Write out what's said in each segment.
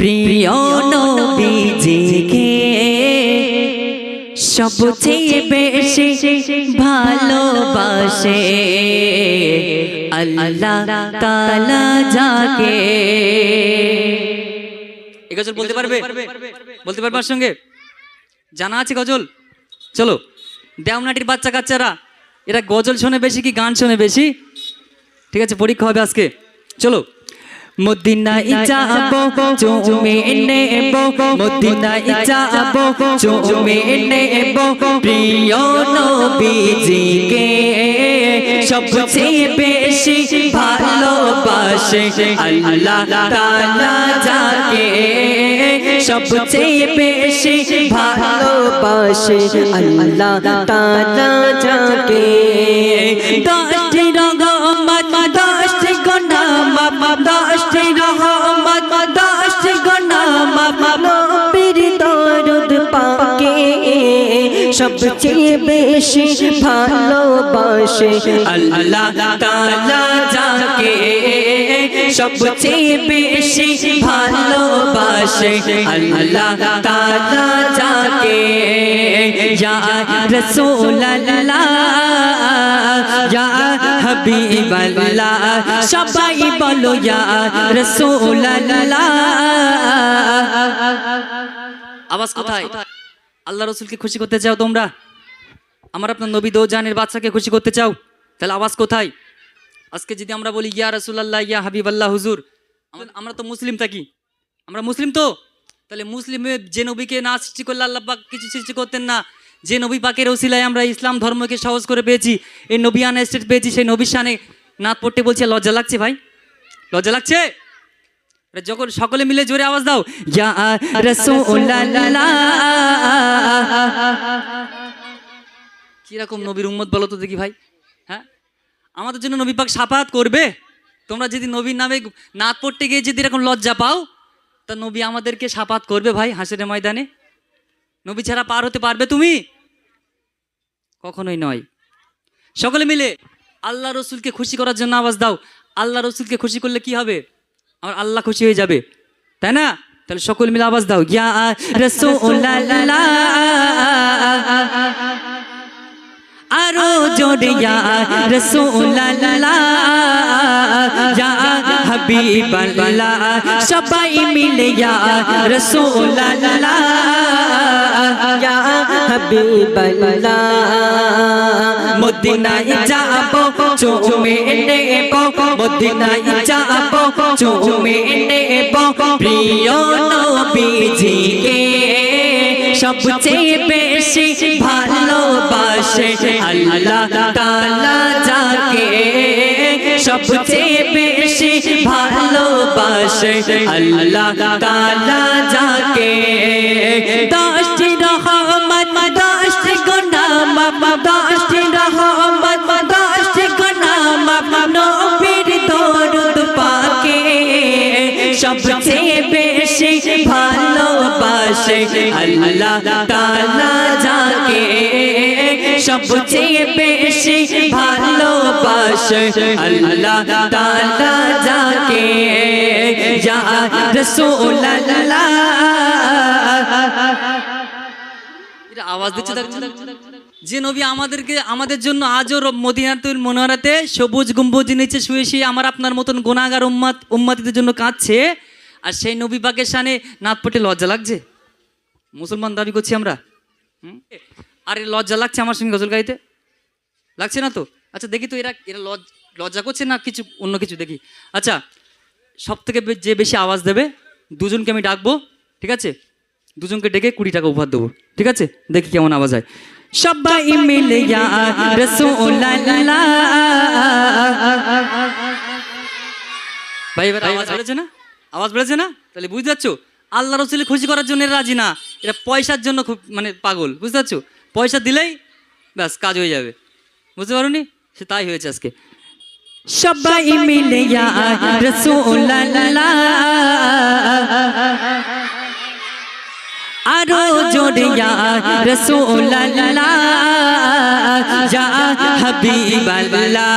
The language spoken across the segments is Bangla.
প্রিয় নবীজিকে সবচেয়ে বেশি ভালোবাসে আল্লাহ তালা যাকে। গজল বলতে পারবে? বলতে পারবে সঙ্গে? জানা আছে গজল? চলো দেওনাটির বাচ্চা কাচ্চারা, এরা গজল শোনে বেশি কি গান শোনে বেশি? ঠিক আছে, পরীক্ষা হবে আজকে। চলো। মদিনা ইজাবো চুমে নেব মদিনা ইজাবো চুমে নেব প্রিয় নবীজিকে সবচেয়ে বেশি ভালোবাসে আল্লাহ তাআলা যাকে। সবচেয়ে বেশি ভালোবাসে আল্লাহ তাআলা যাকে। দশটি রহমত সবচেয়ে বেশি ভালোবাসে। আল্লাহ তাআলা যাকে সবচেয়ে বেশি ভালোবাসে। আল্লাহ তাআলা যাকে ইয়া রাসূলুল্লাহ ইয়া হাবিবাল্লাহ সবাই বলো ইয়া রাসূলুল্লাহ। আওয়াজ কোথায়? আল্লাহ রসুলকে খুশি করতে চাও তোমরা? আমার আপনার নবী দো জানের বাচ্চাকে খুশি করতে চাও? তাহলে আওয়াজ কোথায়? আজকে যদি আমরা বলি, ইয়া রসুল্লাহ ইয়া হাবিব আল্লাহ হুজুর। আমরা- তো মুসলিম থাকি আমরা মুসলিম তো? তাহলে মুসলিমে যে নবীকে না সৃষ্টি করলে আল্লাহ পাক কিছু সৃষ্টি করতেন না। যে নবী পাকের ওসিলায় আমরা ইসলাম ধর্মকে সহজ করে পেয়েছি, এই নবী আনা স্টেট পেয়েছি, সেই নবীর শানে নাত পড়তে বলছে, লজ্জা লাগছে ভাই? লজ্জা লাগছে? যখন সকলে মিলে জোরে আওয়াজ দাও কীরকম নবীর উম্মত বলো তো দেখি ভাই হ্যাঁ? আমাদের জন্য নবী পাক সাফাত করবে? তোমরা যদি নবীর নামে নাত পড়তে গিয়ে যদি এরকম লজ্জা পাও, তা নবী আমাদেরকে সাফাত করবে ভাই হাসের ময়দানে। নবী ছাড়া পার হতে পারবে তুমি? কখনোই নয়। সকলে মিলে আল্লাহ রসুলকে খুশি করার জন্য আওয়াজ দাও। আল্লাহ রসুলকে খুশি করলে কি হবে? আমার আল্লাহ খুশি হয়ে যাবে। তাই না? তাহলে সকল মিলে আওয়াজ দাও। রাসূলুল্লাহ। আরও ইয়া হাবিবাল্লাহ। সবাই মিলে ইয়া হাবিবাল্লাহ। মদিনায় যাব, চুমে নেব। মদিনায় যাব, চুমে নেব। প্রিয় নবীজিকে সবচেয়ে বেশি ভালোবাসে আল্লাহ তাআলা যাকে। সবচেয়ে বেশি ভালোবাসে আল্লাহ তাআলা যাকে। দশটি দশটি রহমত, দশটি গুনাহ, নবীর দরুদ পাকে। সবচেয়ে বেশি ভালোবাসে আল্লাহ তাআলা যাকে। সবচেয়ে বেশি ভালোবাসে আল্লাহ তাআলা যাকে। ইয়া রাসূলুল্লাহ। এটা আওয়াজ দিচ্ছে যে নবী আমাদেরকে আমাদের জন্য আজও মদিনাতুল মনোয়ারাতে সবুজ গম্বুজ নিচে শুয়ে শুয়ে আমার আপনার মতন গোনাগার উম্মাত উম্মাতিদের জন্য কাঁদছে। আর সেই নবী পাকের সানে নাত পটে লজ্জা লাগছে? মুসলমান দাবি করছি আমরা? আর লজ্জা লাগছে আমার সঙ্গে গজল গাইতে? লাগছে না তো? আচ্ছা দেখি তো এরা এরা লজ- লজ্জা করছে না কিছু অন্য কিছু দেখি? আচ্ছা সব থেকে যে বেশি আওয়াজ দেবে দুজনকে আমি ডাকবো ঠিক আছে? দুজনকে ডেকে কুড়ি টাকা উপহার দেবো। ঠিক আছে? দেখি কেমন আওয়াজ হয়। সবাই মিলে ভাই এবার আওয়াজ বেড়েছে না? আওয়াজ বেড়েছে না? তাহলে বুঝতে পারছ? আল্লাহ রসুলের খুশি করার জন্য রাজি না। এটা পয়সার জন্য খুব মানে পাগল। বুঝতে পারছ? পয়সা দিলেই ব্যাস কাজ হয়ে যাবে। বুঝতে পারোনি? সে তাই হয়েছে আজকে। সবাই মিলে রাসূলুল্লাহ। আরও জোরে ইয়া রাসূলুল্লাহ। যা হাবিবাল্লাহ।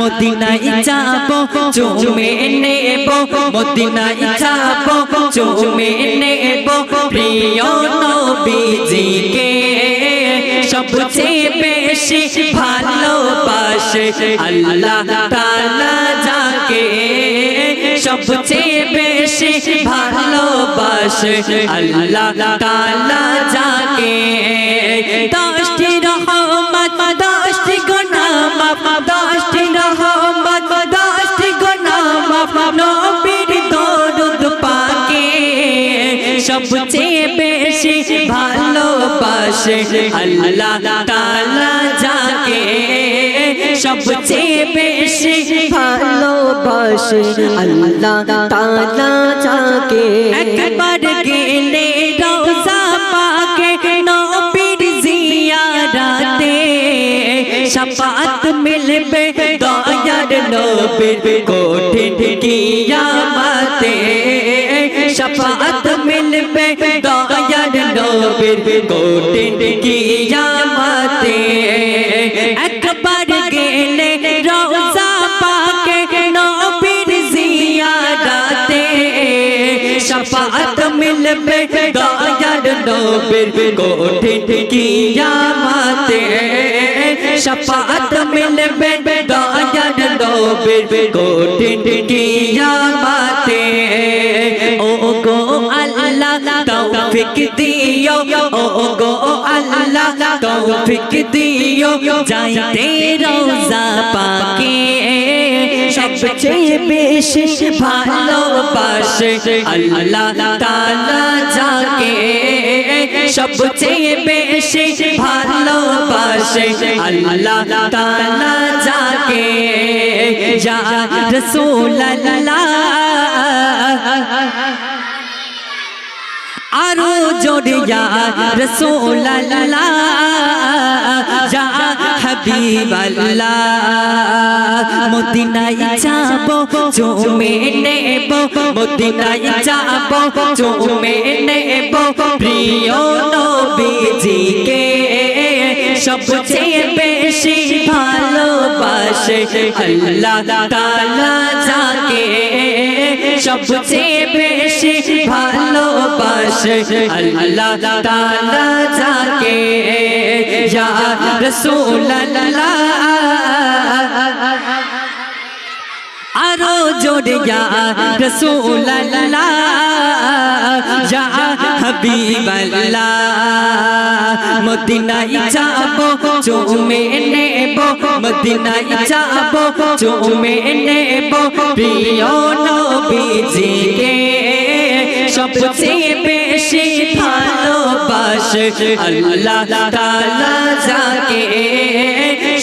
মদিনায় যাব চুমে নেব। মদিনায় যাব চুমে নেব। প্রিয় নবীজিকে সবচেয়ে বেশি ভালোবাসে আল্লাহ তাআলা যাকে সবচেয়ে বেশি ভালোবাসে। আল্লাহ তাআলা যাকে দশটি রহমত, দশটি গুনাহ মাফ, দশটি রহমত, দশটি গুনাহ মাফ, নবীর দরুদ পাকে। সবচেয়ে বেশি ভালোবাসে আল্লাহ তাআলা যাকে সবচেয়ে বেশি ভালোবাসে, আল্লাহ তাআলা যাকে একবার গেলে রোজা পাকে নবীর জিয়ারাতে শাফাত মিলবে দয়ার নবীর কঠিন কিয়ামতে দয়ার নবীর কঠিন কিয়ামতে একবার গেলে রোজা পাকে নবীর জিয়ারাতে। শাফাত মিলবে দয়ার নবীর কঠিন কিয়ামতে শাফাত মিলবে দয়ার নবীর কঠিন কিয়ামতে তৌফিক দিও ও গো আল্লাহ, তৌফিক দিও, যাইতে রোজা পাকে। সবচেয়ে বেশি ভালোবাসে আল্লাহ তাআলা যাকে। সবচেয়ে বেশি ভালোবাসে আল্লাহ তাআলা যাকে। ইয়া রাসূলুল্লাহ আরও জোড়িয়া রসোল্লাহ যা হাবিবাল্লাহ। মদিনায় যাব চুমে নেব, মদিনায় যাব চুমে নেব। প্রিয় নবীজিকে সবচেয়ে ভালোবাসে আল্লাহ তাআলা যাকে সবচেয়ে বেশি ভালোবাসে। আল্লাহ তাআলা যাকে ইয়া রাসূলুল্লাহ আরও জোরে ইয়া রাসূলুল্লাহ ইয়া হাবিবাল্লাহ। মদিনায় যাব চুমে নেব, মদিনায় যাব চুমে নেব। প্রিয় নবীজিকে সবচেয়ে বেশি ভালোবাসে, আল্লাহ তাআলা যাকে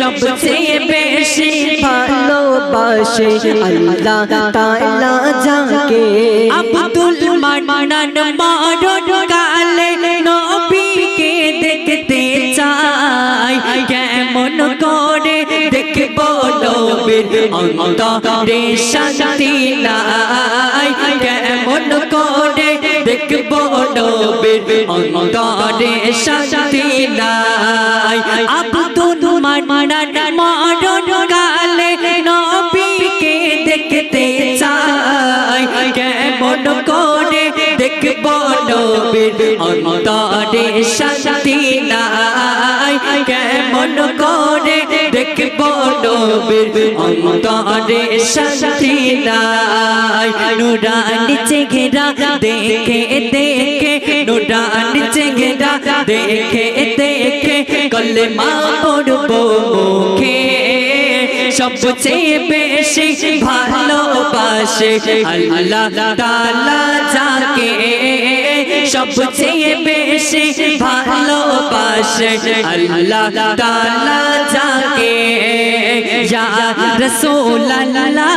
সবচেয়ে বেশি ভালোবাসে, আল্লাহ তাআলা যাকে। আব্দুল মান্নান মারণ অন্তরে শান্তি নাই, কেমন করে দেখব নবীর অন্তরে শান্তি নাই আব্দুল মান্নান মারণ কালে নবীকে দেখতে চাই কেমন করে দেখব নবীর অন্তরে শান্তি নাই কেমন করে নবীর অন্তরে শান্তি নাই। নুরানি চেহারা দেখে দেখে, নুরানি চেহারা দেখে দেখে। কলমা পড়ব মুখে, সবচেয়ে বেশি ভালোবাসে আল্লাহ তাআলা যাকে। সবচেয়ে বেশি ভালোবাসে আল্লাহ যাকে ইয়া রাসূলুল্লাহ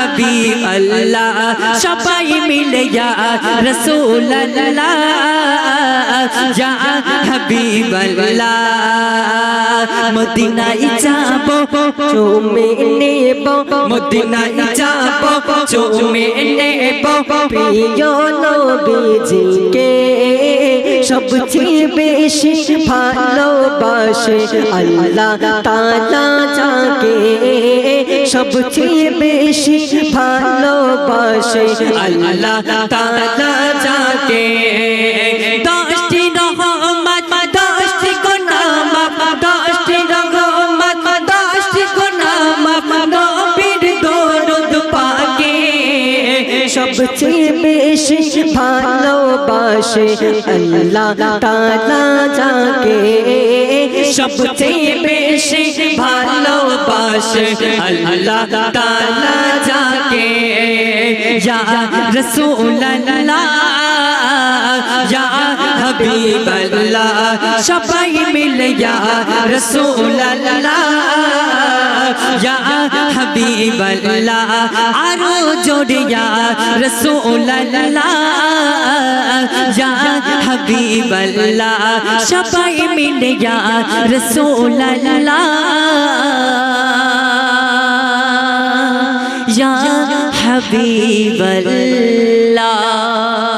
ইয়া হাবিবাল্লাহ সবাই মিলে ইয়া হাবিবাল্লাহ মদিনায় যাব, চুমে নেব। মদিনায় যাব, চুমে নেব। প্রিয় নবীজিকে সবচেয়ে বেশি ভালোবাসে আল্লাহ তাআলা যাকে। সবচেয়ে বেশি ভালোবাসে আল্লাহ তাআলা যাকে। দশটি রহমত, দশটি গুনাহ দশটি রহমত, দশটি গুনাহ নবীর দরুদ পাকে। সবচেয়ে বেশি ভালোবাসে আল্লাহ তাআলা যাকে। সবচেয়ে বেশি ভালোবাসে আল্লাহ তাআলা যাকে ইয়া রাসূলুল্লাহ ইয়া হাবিবাল্লাহ সবাই মিলে ইয়া রাসূলুল্লাহ ইয়া হাবিবাল্লাহ আরও জোরে ইয়া রাসূলুল্লাহ ইয়া হাবিবাল্লাহ সবাই মিলে ইয়া রাসূলুল্লাহ ইয়া হাবিবাল্লাহ তো